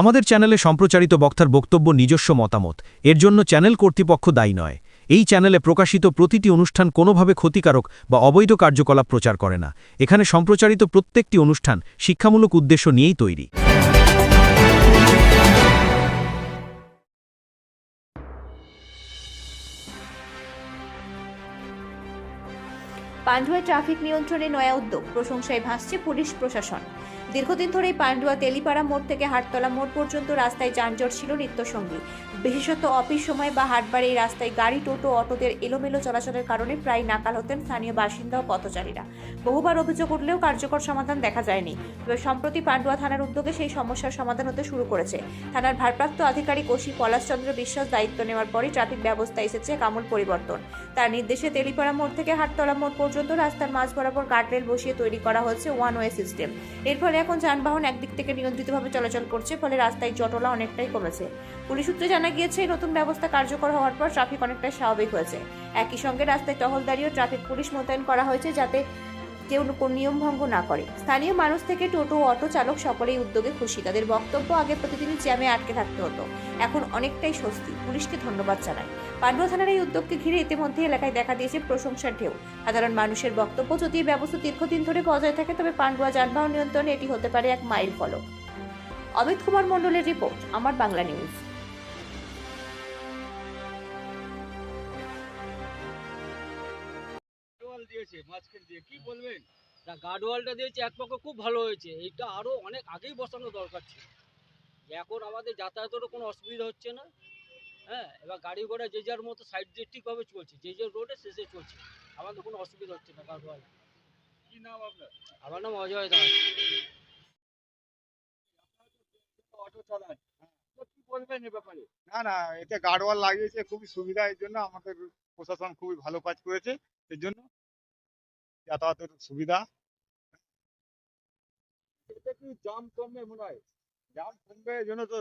আমাদের চ্যানেলে সম্প্রচারিত বক্তার বক্তব্য নিজস্ব মতামত। এর জন্য চ্যানেল কর্তৃপক্ষ দায়ী নয়। এই চ্যানেলে প্রকাশিত প্রতিটি অনুষ্ঠান কোনোভাবে ক্ষতিকারক বা অবৈধ কার্যকলাপ প্রচার করে না। এখানে সম্প্রচারিত প্রত্যেকটি অনুষ্ঠান শিক্ষামূলক উদ্দেশ্য নিয়েই তৈরি। পান্ডুয়া ট্রাফিক নিয়ন্ত্রণে নয়া উদ্যোগ। প্রশংসায় ভাসছে পুলিশ প্রশাসন। দীর্ঘদিন ধরেই পান্ডুয়া তেলিপাড়া মোড় থেকে হাটতলা মোড় পর্যন্ত রাস্তায় যানজট ছিল নিত্যসঙ্গী। বিশেষত অফিস সময় বা হাটবারে এই রাস্তায় গাড়ি, টোটো, অটোদের এলোমেলো চলাচলের কারণে প্রায় নাকাল হতেন স্থানীয় বাসিন্দা ও পথচারীরা। বহুবার অভিযোগ উঠলেও কার্যকর সমাধান দেখা যায়নি। তবে সম্প্রতি পান্ডুয়া থানার উদ্যোগে সেই সমস্যার সমাধান হতে শুরু করেছে। থানার ভারপ্রাপ্ত আধিকারিক ওসি পলাশচন্দ্র বিশ্বাস দায়িত্ব নেওয়ার পরই ট্রাফিক ব্যবস্থা এসেছে কামল পরিবর্তন। তার নির্দেশে তেলিপাড়া মোড় থেকে হাটতলা মোড় পর্যন্ত রাস্তার মাঝ বরাবর গার্ডরেল বসিয়ে তৈরি করা হয়েছে ওয়ান ওয়ে সিস্টেম। এর ফলে এখন যানবাহন একদিক থেকে নিয়ন্ত্রিতভাবে চলাচল করছে, ফলে রাস্তায় জটলা অনেকটাই কমেছে। পুলিশ সূত্রে জানা গিয়েছে নতুন ব্যবস্থা কার্যকর হওয়ার পর ট্রাফিক অনেকটাই স্বাভাবিক হয়েছে। একই সঙ্গে রাস্তায় টহলদারি ও ট্রাফিক পুলিশ মোতায়েন করা হয়েছে যাতে কেউ কোন নিয়ম ভঙ্গ না করে। স্থানীয় মানুষ থেকে টোটো অটো চালক সকলেই উদ্যোগে খুশি। তাদের বক্তব্য আগে প্রতিদিনই জ্যামে আটকে থাকতে হতো। এখন অনেকটাই স্বস্তি। পুলিশকে ধন্যবাদ জানায় পান্ডুয়া থানার এই উদ্যোগকে ঘিরে ইতিমধ্যে এলাকায় দেখা দিয়েছে প্রশংসার ঢেউ। সাধারণ মানুষের বক্তব্য যদি এই ব্যবস্থা দীর্ঘদিন ধরে বজায় থাকে, তবে পান্ডুয়া যানবাহন নিয়ন্ত্রণে এটি হতে পারে এক মাইল ফলক অমিত কুমার মণ্ডলের রিপোর্ট, আমার বাংলা নিউজ। দিয়েছে দিয়ে কি বলবেন? না গার্ডওয়ালটা দিয়েছে এক পক্ষ খুব ভালো হয়েছে। এইটা আরও অনেক আগেই বসানো দরকার ছিল। এখন আমাদের যাতায়াতেরও কোনো অসুবিধা হচ্ছে না। হ্যাঁ এবার গাড়ি ঘোড়া যে যার মতো সাইড দিয়ে ঠিকভাবে চলছে যে যে রোডে শেষে চলছে। আমাদের কোনো অসুবিধা হচ্ছে না গার্ডওয়াল কি নাম আপনার? আমার নাম অজয় দাস। অটো চালান। কি বলবেন এ ব্যাপারে? না না এতে গার্ডওয়াল লাগিয়েছে খুবই সুবিধা। এর জন্য আমাদের প্রশাসন খুবই ভালো কাজ করেছে। এর জন্য যাতায়াতের সুবিধা। এতে জাম কমবে মনে হয়? জাম কমবে এই জন্য তো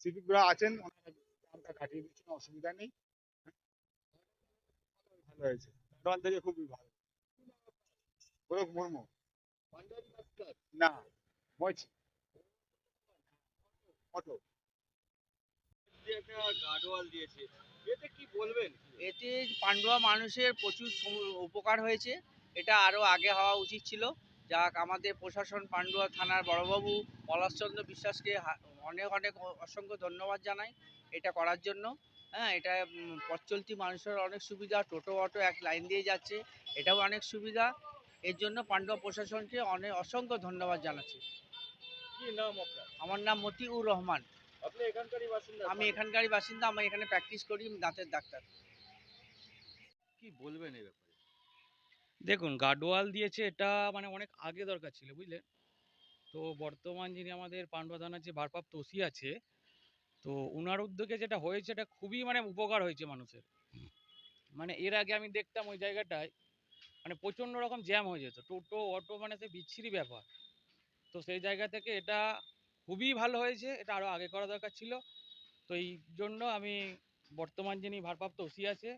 সিভিকরা আছেন জামটা কাটিয়ে দিচ্ছেন অসুবিধা নেই। ভালো হয়েছে। গার্ডওয়াল থেকে খুবই ভালো। গোলক মুর্মু। না মজ অটো। একটা গার্ডওয়াল দিয়েছে। এতে কি বলবেন? এতে পান্ডুয়া মানুষের প্রচুর উপকার হয়েছে। এটা আরও আগে হওয়া উচিত ছিল। যাক আমাদের প্রশাসন পান্ডুয়া থানার বড়বাবু পলাশচন্দ্র বিশ্বাসকে অনেক অনেক অসংখ্য ধন্যবাদ জানাই এটা করার জন্য। হ্যাঁ এটা পথ চলতি মানুষের অনেক সুবিধা টোটো অটো এক লাইন দিয়ে যাচ্ছে। এটাও অনেক সুবিধা। এর জন্য পান্ডুয়া প্রশাসনকে অনেক অসংখ্য ধন্যবাদ জানাচ্ছি। কি নাম আপনার? আমার নাম মতিউর রহমান। আমি এখানকারই বাসিন্দা আমি এখানে প্র্যাকটিস করি দাঁতের ডাক্তার। কি বলবেন এই ব্যাপারে? দেখুন গার্ডওয়াল দিয়েছে এটা মানে অনেক আগে দরকার ছিল বুঝলেন তো বর্তমান যিনি আমাদের পান্ডুয়া থানার যে ভারপ্রাপ্ত ওসি আছে তো ওনার উদ্যোগে যেটা হয়েছে এটা খুবই মানে উপকার হয়েছে মানুষের। মানে এর আগে আমি দেখতাম ওই জায়গাটায় মানে প্রচণ্ড রকম জ্যাম হয়ে যেত। টোটো অটো মানে সে বিচ্ছিরি ব্যাপার। তো সেই জায়গা থেকে এটা খুবই ভালো হয়েছে, এটা আরও আগে করা দরকার ছিল। তো এই জন্য আমি বর্তমান যিনি ভারপ্রাপ্ত ওসি আছে,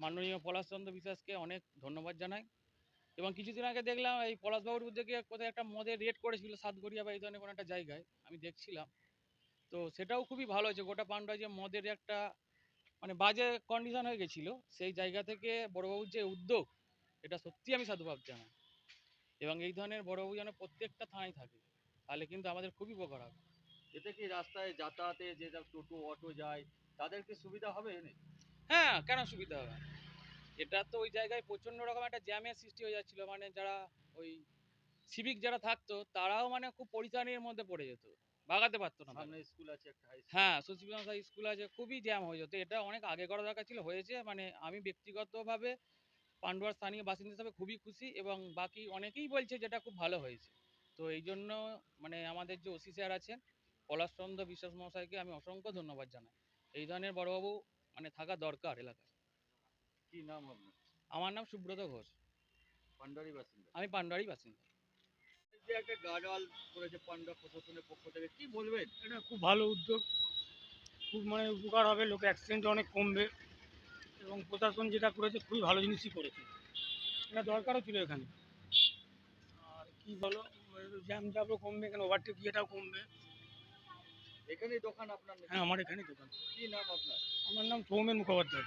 মাননীয় পলাশচন্দ্র বিশ্বাসকে অনেক ধন্যবাদ জানাই। এবং কিছুদিন আগে দেখলাম এই পলাশবাবুর উদ্যোগে কোথায় একটা মদের রেড করেছিল, সাতগড়িয়া বা এই ধরনের কোনো একটা জায়গায়, আমি দেখছিলাম। তো সেটাও খুবই ভালো হয়েছে, গোটা পান্ডা যে মদের একটা মানে বাজে কন্ডিশন হয়ে গেছিল, সেই জায়গা থেকে বড়বাবুর যে উদ্যোগ, এটা সত্যি আমি সাধুবাদ জানাই। এবং এই ধরনের বড়বাবু যেন প্রত্যেকটা থানায় থাকে। তাহলে কিন্তু আমাদের খুবই উপকার হবে। এতে কি রাস্তায় যাতায়াতে যে টোটো অটো যায় তাদের কি সুবিধা হবে হ্যাঁ কেন সুবিধা হবে? এটা তো ওই জায়গায় প্রচণ্ড রকম একটা জ্যামের সৃষ্টি হয়ে যাচ্ছিল। মানে যারা ওই সিভিক যারা থাকতো তারাও মানে খুব পরিচালনের মধ্যে পড়ে যেত। ভাগাতে পারতো না সামনে স্কুল আছে একটা হ্যাঁ সুশীলন স্কুল আছে খুবই জ্যাম হয়ে যেত। এটা অনেক আগে করা দরকার ছিল হয়েছে। মানে আমি ব্যক্তিগতভাবে পান্ডুয়ার স্থানীয় বাসিন্দা হিসাবে খুবই খুশি এবং বাকি অনেকেই বলছে যেটা খুব ভালো হয়েছে। তো এই জন্য মানে আমাদের যে ওসি স্যার আছেন পলাশচন্দ্র বিশ্বাস মহাশয়কে আমি অসংখ্য ধন্যবাদ জানাই। এই ধরনের বড়বাবু মানে থাকা দরকার এলাকায়। কি নাম আপনার? আমার নাম সুব্রত ঘোষ। পান্ডারি বাসিন্দা। আমি পান্ডুয়ারি বাসিন্দা। যে একটা গার্ডওয়াল করেছে পান্ডা প্রশাসনের পক্ষ থেকে কি বলবেন? এটা খুব ভালো উদ্যোগ। খুব মানে উপকার হবে লোক অ্যাক্সিডেন্ট অনেক কমবে এবং প্রশাসন যেটা করেছে খুবই ভালো জিনিসই করেছে। এটা দরকারও ছিল এখানে। আর কি বলো? জ্যাম জামও কমবে এখানে ওভারটেক ইয়েটাও কমবে। এখানেই দোকান আপনার হ্যাঁ আমার এখানেই দোকান। কি নাম আপনার? আমার নাম সৌমেন মুখোপাধ্যায়।